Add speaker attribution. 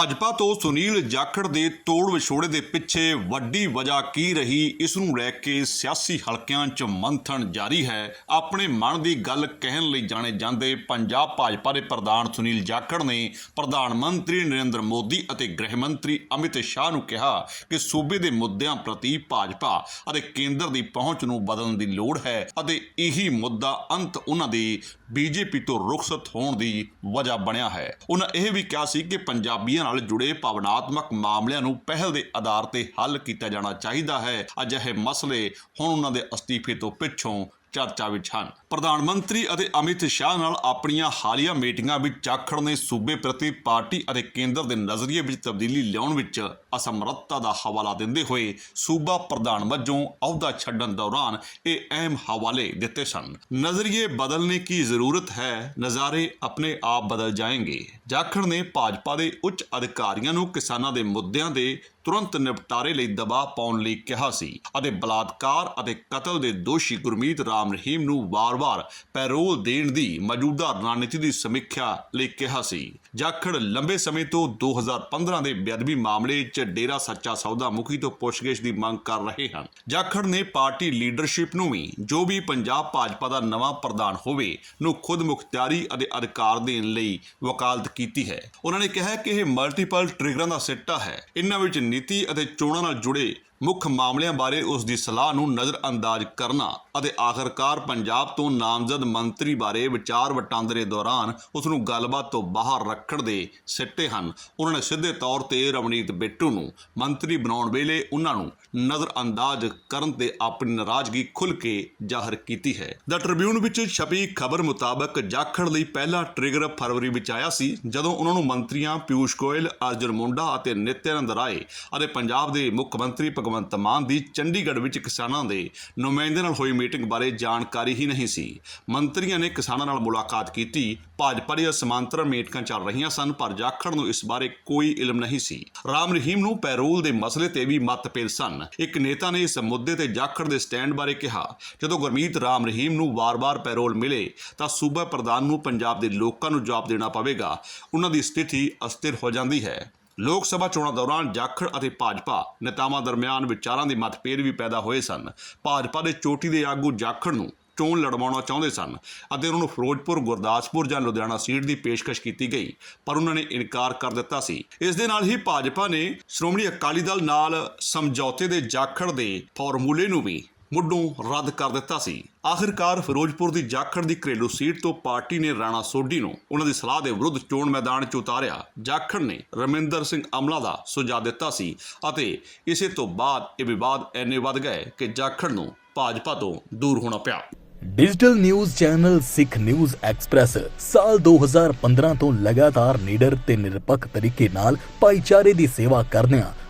Speaker 1: ਭਾਜਪਾ ਤੋਂ ਸੁਨੀਲ ਜਾਖੜ ਦੇ ਤੋੜ ਵਿਛੋੜੇ ਦੇ ਪਿੱਛੇ ਵੱਡੀ ਵਜ੍ਹਾ ਕੀ ਰਹੀ? ਇਸ ਨੂੰ ਲੈ ਕੇ ਸਿਆਸੀ ਹਲਕਿਆਂ 'ਚ ਮੰਥਨ ਜਾਰੀ ਹੈ। ਆਪਣੇ ਮਨ ਦੀ ਗੱਲ ਕਹਿਣ ਲਈ ਜਾਣੇ ਜਾਂਦੇ ਪੰਜਾਬ ਭਾਜਪਾ ਦੇ ਪ੍ਰਧਾਨ ਸੁਨੀਲ ਜਾਖੜ ਨੇ ਪ੍ਰਧਾਨ ਮੰਤਰੀ ਨਰਿੰਦਰ ਮੋਦੀ ਅਤੇ ਗ੍ਰਹਿ ਮੰਤਰੀ ਅਮਿਤ ਸ਼ਾਹ ਨੂੰ ਕਿਹਾ ਕਿ ਸੂਬੇ ਦੇ ਮੁੱਦਿਆਂ ਪ੍ਰਤੀ ਭਾਜਪਾ ਅਤੇ ਕੇਂਦਰ ਦੀ ਪਹੁੰਚ ਨੂੰ ਬਦਲਣ ਦੀ ਲੋੜ ਹੈ ਅਤੇ ਇਹੀ ਮੁੱਦਾ ਅੰਤ ਉਹਨਾਂ ਦੀ ਬੀਜੇਪੀ ਤੋਂ ਰੁਖਸਤ ਹੋਣ ਦੀ ਵਜ੍ਹਾ ਬਣਿਆ ਹੈ। ਉਹਨਾਂ ਇਹ ਵੀ ਕਿਹਾ ਸੀ ਕਿ ਪੰਜਾਬੀਆਂ ਨਾਲ ਜੁੜੇ ਭਾਵਨਾਤਮਕ ਮਾਮਲਿਆਂ ਨੂੰ ਪਹਿਲ ਦੇ ਆਧਾਰ ਤੇ ਹੱਲ ਕੀਤਾ ਜਾਣਾ ਚਾਹੀਦਾ ਹੈ। ਅਜਿਹੇ ਮਸਲੇ ਹੁਣ ਉਹਨਾਂ ਦੇ ਅਸਤੀਫੇ ਤੋਂ ਪਿੱਛੋਂ ਚਰਚਾ ਵਿੱਚ ਹਨ। ਪ੍ਰਧਾਨ ਮੰਤਰੀ ਅਤੇ ਅਮਿਤ ਸ਼ਾਹ ਨਾਲ ਆਪਣੀਆਂ ਹਾਲੀਆ ਮੀਟਿੰਗਾਂ ਵਿੱਚ ਜਾਖੜ ਨੇ ਸੂਬੇ ਪ੍ਰਤੀ ਪਾਰਟੀ ਅਤੇ ਕੇਂਦਰ ਦੇ ਨਜ਼ਰੀਏ ਵਿੱਚ ਤਬਦੀਲੀ ਲਿਆਉਣ ਵਿੱਚ ਅਸਮਰੱਥਤਾ ਦਾ ਹਵਾਲਾ ਦਿੰਦੇ ਹੋਏ ਸੂਬਾ ਪ੍ਰਧਾਨ ਵਜੋਂ ਅਹੁਦਾ ਛੱਡਣ ਦੌਰਾਨ ਇਹ ਅਹਿਮ ਹਵਾਲੇ ਦਿੱਤੇ ਸਨ। ਨਜ਼ਰੀਏ ਬਦਲਣੇ ਕੀ ਜ਼ਰੂਰਤ ਹੈ? ਨਜ਼ਾਰੇ ਆਪਣੇ ਆਪ ਬਦਲ ਜਾਣਗੇ ਜਾਖੜ ਨੇ ਭਾਜਪਾ ਦੇ ਉੱਚ ਅਧਿਕਾਰੀਆਂ ਨੂੰ ਕਿਸਾਨਾਂ ਦੇ ਮੁੱਦਿਆਂ ਦੇ ਤੁਰੰਤ ਨਿਪਟਾਰੇ ਲਈ ਦਬਾਅ ਪਾਉਣ ਲਈ ਕਿਹਾ ਸੀ ਅਤੇ ਬਲਾਤਕਾਰ ਅਤੇ ਕਤਲ ਦੇ ਦੋਸ਼ੀ ਗੁਰਮੀਤ ਰਾਮ ਰਹੀਮ ਨੂੰ ਵਾਰ-ਵਾਰ ਪੈਰੋਲ ਦੇਣ ਦੀ ਮੌਜੂਦਾ ਰਣਨੀਤੀ ਦੀ ਸਮੀਖਿਆ ਲਈ ਕਿਹਾ ਸੀ। ਜਾਖੜ ਲੰਬੇ ਸਮੇਂ ਤੋਂ 2015 ਦੇ ਬੇਅਦਬੀ ਮਾਮਲੇ 'ਚ ਡੇਰਾ ਸੱਚਾ ਸੌਦਾ ਮੁਖੀ ਤੋਂ ਪੁੱਛਗਿੱਛ ਦੀ ਮੰਗ ਕਰ ਰਹੇ ਹਨ। ਜਾਖੜ ਨੇ ਪਾਰਟੀ ਲੀਡਰਸ਼ਿਪ ਨੂੰ ਵੀ ਜੋ ਵੀ ਪੰਜਾਬ ਭਾਜਪਾ ਦਾ ਨਵਾਂ ਪ੍ਰਧਾਨ ਹੋਵੇ ਨੂੰ ਖੁਦ ਮੁਖਤਿਆਰੀ ਅਤੇ ਅਧਿਕਾਰ ਦੇਣ ਲਈ ਵਕਾਲਤ ਕੀਤੀ ਹੈ। ਉਹਨਾਂ ਨੇ ਕਿਹਾ ਕਿ ਇਹ ਮਲਟੀਪਲ ਟ੍ਰਿਗਰਾਂ ਦਾ ਸਿੱਟਾ ਹੈ। ਇਹਨਾਂ ਵਿੱਚ ਨੀਤੀ ਅਤੇ ਚੋਣਾਂ ਨਾਲ ਜੁੜੇ ਮੁੱਖ ਮਾਮਲਿਆਂ ਬਾਰੇ ਉਸ ਦੀ ਸਲਾਹ ਨੂੰ ਨਜ਼ਰਅੰਦਾਜ਼ ਕਰਨਾ ਅਤੇ ਆਖਰਕਾਰ ਪੰਜਾਬ ਤੋਂ ਨਾਮਜ਼ਦ ਮੰਤਰੀ ਬਾਰੇ ਵਿਚਾਰ ਵਟਾਂਦਰੇ ਦੌਰਾਨ ਉਸ ਨੂੰ ਗੱਲਬਾਤ ਤੋਂ ਬਾਹਰ ਰੱਖਣ ਦੇ ਸਿੱਟੇ ਹਨ। ਉਹਨਾਂ ਨੇ ਸਿੱਧੇ ਤੌਰ ਤੇ ਰਵਨੀਤ ਬਿੱਟੂ ਨੂੰ ਮੰਤਰੀ ਬਣਾਉਣ ਵੇਲੇ ਉਹਨਾਂ ਨੂੰ ਨਜ਼ਰਅੰਦਾਜ਼ ਕਰਨ ਤੇ ਆਪਣੀ ਨਾਰਾਜ਼ਗੀ ਖੁੱਲ੍ਹ ਕੇ ਜ਼ਾਹਰ ਕੀਤੀ ਹੈ। ਦ ਟ੍ਰਿਬਿਊਨ ਵਿੱਚ ਛਪੀ ਖਬਰ ਮੁਤਾਬਕ ਜਾਖੜ ਲਈ ਪਹਿਲਾ ਟ੍ਰਿਗਰ ਫਰਵਰੀ ਵਿੱਚ ਆਇਆ ਸੀ, ਜਦੋਂ ਉਹਨਾਂ ਨੂੰ ਮੰਤਰੀਆਂ ਪਿਊਸ਼ ਗੋਇਲ, ਅਰਜੁਨ ਮੁੰਡਾ ਅਤੇ ਨਿਤਿਆਨੰਦ ਰਾਏ ਅਤੇ ਪੰਜਾਬ ਦੇ ਮੁੱਖ ਮੰਤਰੀ ਭਗਵੰਤ ਭਗਵੰਤ ਮਾਨ ਦੀ ਚੰਡੀਗੜ੍ਹ ਵਿੱਚ ਕਿਸਾਨਾਂ ਦੇ ਨੁਮਾਇੰਦੇ ਨਾਲ ਹੋਈ ਮੀਟਿੰਗ ਬਾਰੇ ਜਾਣਕਾਰੀ ਹੀ ਨਹੀਂ ਸੀ। ਮੰਤਰੀਆਂ ਨੇ ਕਿਸਾਨਾਂ ਨਾਲ ਮੁਲਾਕਾਤ ਕੀਤੀ। ਭਾਜਪਾ ਦੀਆਂ ਸਮਾਂਤਰ ਮੀਟਿੰਗਾਂ ਚੱਲ ਰਹੀਆਂ ਸਨ, ਪਰ ਜਾਖੜ ਨੂੰ ਇਸ ਬਾਰੇ ਕੋਈ ਇਲਮ ਨਹੀਂ ਸੀ। ਰਾਮ ਰਹੀਮ ਨੂੰ ਪੈਰੋਲ ਦੇ ਮਸਲੇ ਤੇ ਵੀ ਮਤਭੇਦ ਸਨ। ਇੱਕ ਨੇਤਾ ਨੇ ਇਸ ਮੁੱਦੇ ਤੇ ਜਾਖੜ ਦੇ ਸਟੈਂਡ ਬਾਰੇ ਕਿਹਾ, ਜਦੋਂ ਗੁਰਮੀਤ ਰਾਮ ਰਹੀਮ ਨੂੰ ਵਾਰ-ਵਾਰ ਪੈਰੋਲ ਮਿਲੇ, ਤਾਂ ਸੂਬਾ ਪ੍ਰਧਾਨ ਨੂੰ ਪੰਜਾਬ ਦੇ ਲੋਕਾਂ ਨੂੰ ਜਵਾਬ ਦੇਣਾ ਪਵੇਗਾ। ਉਹਨਾਂ ਦੀ ਸਥਿਤੀ ਅਸਥਿਰ ਹੋ ਜਾਂਦੀ ਹੈ। ਲੋਕ ਸਭਾ ਚੋਣਾਂ ਦੌਰਾਨ ਜਾਖੜ ਅਤੇ ਭਾਜਪਾ ਨੇਤਾਵਾਂ ਦਰਮਿਆਨ ਵਿਚਾਰਾਂ ਦੇ ਮਤਭੇਦ ਵੀ ਪੈਦਾ ਹੋਏ ਸਨ। ਭਾਜਪਾ ਦੇ ਚੋਟੀ ਦੇ ਆਗੂ ਜਾਖੜ ਨੂੰ ਚੋਣ ਲੜਵਾਉਣਾ ਚਾਹੁੰਦੇ ਸਨ ਅਤੇ ਉਹਨਾਂ ਨੂੰ ਫਿਰੋਜ਼ਪੁਰ, ਗੁਰਦਾਸਪੁਰ ਜਾਂ ਲੁਧਿਆਣਾ ਸੀਟ ਦੀ ਪੇਸ਼ਕਸ਼ ਕੀਤੀ ਗਈ, ਪਰ ਉਹਨਾਂ ਨੇ ਇਨਕਾਰ ਕਰ ਦਿੱਤਾ ਸੀ। ਇਸ ਦੇ ਨਾਲ ਹੀ ਭਾਜਪਾ ਨੇ ਸ਼੍ਰੋਮਣੀ ਅਕਾਲੀ ਦਲ ਨਾਲ ਸਮਝੌਤੇ ਦੇ ਜਾਖੜ ਦੇ ਫਾਰਮੂਲੇ ਨੂੰ ਵੀ ਮੁੱਢੋਂ ਰੱਦ ਕਰ ਦਿੱਤਾ ਸੀ। ਆਖਿਰਕਾਰ ਫਿਰੋਜ਼ਪੁਰ ਦੀ ਜਾਖੜ ਦੀ ਘਰੇਲੂ ਸੀਟ ਤੋਂ ਪਾਰਟੀ ਨੇ ਰਾਣਾ ਸੋਢੀ ਨੂੰ ਉਹਨਾਂ ਦੀ ਸਲਾਹ ਦੇ ਵਿਰੁੱਧ ਚੋਣ ਮੈਦਾਨ 'ਚ ਉਤਾਰਿਆ। ਜਾਖੜ ਨੇ ਰਮਿੰਦਰ ਸਿੰਘ ਅਮਲਾ ਦਾ ਸੁਝਾਅ ਦਿੱਤਾ ਸੀ ਅਤੇ ਇਸੇ ਤੋਂ ਬਾਅਦ ਇਹ ਵਿਵਾਦ ਇੰਨੇ ਵੱਧ ਗਏ ਕਿ ਜਾਖੜ ਨੂੰ ਭਾਜਪਾ ਤੋਂ ਦੂਰ ਹੋਣਾ ਪਿਆ।
Speaker 2: Digital news channel Sikh news express ਸਾਲ 2015 ਤੋਂ ਲਗਾਤਾਰ ਨਿਡਰ ਤੇ ਨਿਰਪੱਖ ਤਰੀਕੇ ਨਾਲ ਭਾਈਚਾਰੇ ਦੀ ਸੇਵਾ ਕਰਦਿਆਂ